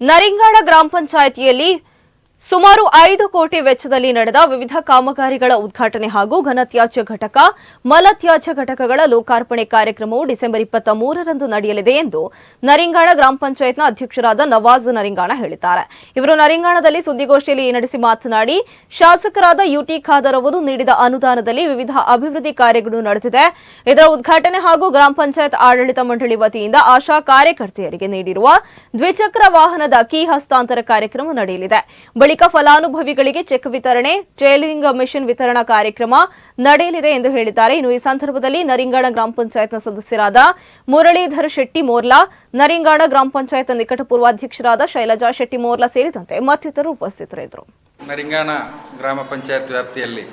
ನರಿಂಗಾಡ ಗ್ರಾಮ ಪಂಚಾಯಿತಿಯಲ್ಲಿ ಸುಮಾರು ಐದು ಕೋಟಿ ವೆಚ್ಚದಲ್ಲಿ ನಡೆದ ವಿವಿಧ ಕಾಮಗಾರಿಗಳ ಉದ್ಘಾಟನೆ ಹಾಗೂ ಘನತ್ಯಾಜ್ಯ ಘಟಕ, ಮಲತ್ಯಾಜ್ಯ ಘಟಕಗಳ ಲೋಕಾರ್ಪಣೆ ಕಾರ್ಯಕ್ರಮವು ಡಿಸೆಂಬರ್ ಇಪ್ಪತ್ತ ಮೂರರಂದು ನಡೆಯಲಿದೆ ಎಂದು ನರಿಂಗಾಣ ಗ್ರಾಮ ಪಂಚಾಯತ್ನ ಅಧ್ಯಕ್ಷರಾದ ನವಾಜ್ ನರಿಂಗಾಣ ಹೇಳಿದ್ದಾರೆ. ಇವರು ನರಿಂಗಾಣದಲ್ಲಿ ಸುದ್ದಿಗೋಷ್ಠಿಯಲ್ಲಿ ನಡೆಸಿ ಮಾತನಾಡಿ, ಶಾಸಕರಾದ ಯುಟಿ ಖಾದರ್ ಅವರು ನೀಡಿದ ಅನುದಾನದಲ್ಲಿ ವಿವಿಧ ಅಭಿವೃದ್ಧಿ ಕಾರ್ಯಗಳು ನಡೆದಿದೆ. ಇದರ ಉದ್ಘಾಟನೆ ಹಾಗೂ ಗ್ರಾಮ ಪಂಚಾಯತ್ ಆಡಳಿತ ಮಂಡಳಿ ವತಿಯಿಂದ ಆಶಾ ಕಾರ್ಯಕರ್ತೆಯರಿಗೆ ನೀಡಿರುವ ದ್ವಿಚಕ್ರ ವಾಹನದ ಕೀ ಹಸ್ತಾಂತರ ಕಾರ್ಯಕ್ರಮ ನಡೆಯಲಿದೆ. ಬಳಿಕ ಫಲಾನುಭವಿಗಳಿಗೆ ಚೆಕ್ ವಿತರಣೆ ಟ್ರೇಲಿಂಗ್ ಮಿಷನ್ ವಿತರಣಾ ಕಾರ್ಯಕ್ರಮ ನಡೆಯಲಿದೆ ಎಂದು ಹೇಳಿದ್ದಾರೆ. ಇನ್ನು ಈ ಸಂದರ್ಭದಲ್ಲಿ ನರಿಂಗಾಣ ಗ್ರಾಮ ಪಂಚಾಯತ್ನ ಸದಸ್ಯರಾದ ಮುರಳೀಧರ್ ಶೆಟ್ಟಿ ಮೋರ್ಲಾ, ನರಿಂಗಾಣ ಗ್ರಾಮ ಪಂಚಾಯತ್ ನಿಕಟಪೂರ್ವಾಧ್ಯಕ್ಷರಾದ ಶೈಲಜಾ ಶೆಟ್ಟಿ ಮೋರ್ಲಾ ಸೇರಿದಂತೆ ಮತ್ತಿತರರು ಉಪಸ್ಥಿತರಿದ್ದರು. ನರಿಂಗಾಣ ಗ್ರಾಮ ಪಂಚಾಯತ್ ವ್ಯಾಪ್ತಿಯಲ್ಲಿ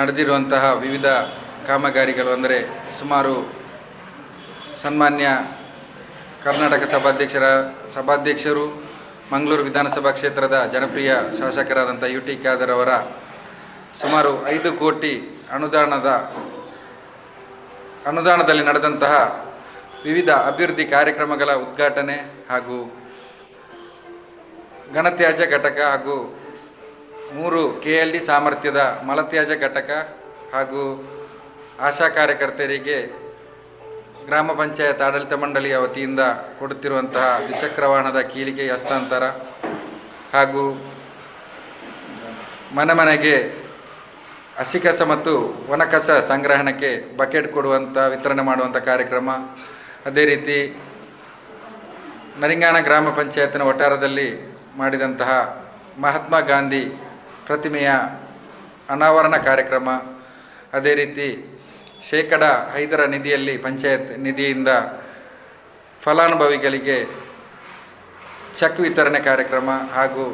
ನಡೆದಿರುವಂತಹ ವಿವಿಧ ಕಾಮಗಾರಿಗಳು ಅಂದರೆ ಸುಮಾರು ಸನ್ಮಾನ್ಯ ಕರ್ನಾಟಕ ಸಭಾಧ್ಯಕ್ಷರ ಸಭಾಧ್ಯಕ್ಷರು ಮಂಗಳೂರು ವಿಧಾನಸಭಾ ಕ್ಷೇತ್ರದ ಜನಪ್ರಿಯ ಶಾಸಕರಾದಂಥ ಯು ಟಿ ಖಾದರ್ ಅವರ ಸುಮಾರು ಐದು ಕೋಟಿ ಅನುದಾನದ ಅನುದಾನದಲ್ಲಿ ನಡೆದಂತಹ ವಿವಿಧ ಅಭಿವೃದ್ಧಿ ಕಾರ್ಯಕ್ರಮಗಳ ಉದ್ಘಾಟನೆ ಹಾಗೂ ಘನತ್ಯಾಜ್ಯ ಘಟಕ ಹಾಗೂ ಮೂರು ಕೆ ಎಲ್ ಡಿ ಸಾಮರ್ಥ್ಯದ ಮಲತ್ಯಾಜ್ಯ ಘಟಕ ಹಾಗೂ ಆಶಾ ಕಾರ್ಯಕರ್ತರಿಗೆ ಗ್ರಾಮ ಪಂಚಾಯತ್ ಆಡಳಿತ ಮಂಡಳಿಯ ವತಿಯಿಂದ ಕೊಡುತ್ತಿರುವಂತಹ ದ್ವಿಚಕ್ರ ವಾಹನದ ಕೀಲಿಕೆ ಹಸ್ತಾಂತರ ಹಾಗೂ ಮನೆ ಮನೆಗೆ ಹಸಿಕಸ ಮತ್ತು ಒಣಕಸ ಸಂಗ್ರಹಣಕ್ಕೆ ಬಕೆಟ್ ಕೊಡುವಂಥ ವಿತರಣೆ ಮಾಡುವಂಥ ಕಾರ್ಯಕ್ರಮ. ಅದೇ ರೀತಿ ನರಿಂಗಾಣ ಗ್ರಾಮ ಪಂಚಾಯತ್ನ ವಠಾರದಲ್ಲಿ ಮಾಡಿದಂತಹ ಮಹಾತ್ಮ ಗಾಂಧಿ ಪ್ರತಿಮೆಯ ಅನಾವರಣ ಕಾರ್ಯಕ್ರಮ. ಅದೇ ರೀತಿ ಶೇಕಡ ಐದರ ನಿಧಿಯಲ್ಲಿ ಪಂಚಾಯತ್ ನಿಧಿಯಿಂದ ಫಲಾನುಭವಿಗಳಿಗೆ ಚೆಕ್ ವಿತರಣೆ ಕಾರ್ಯಕ್ರಮ ಹಾಗೂ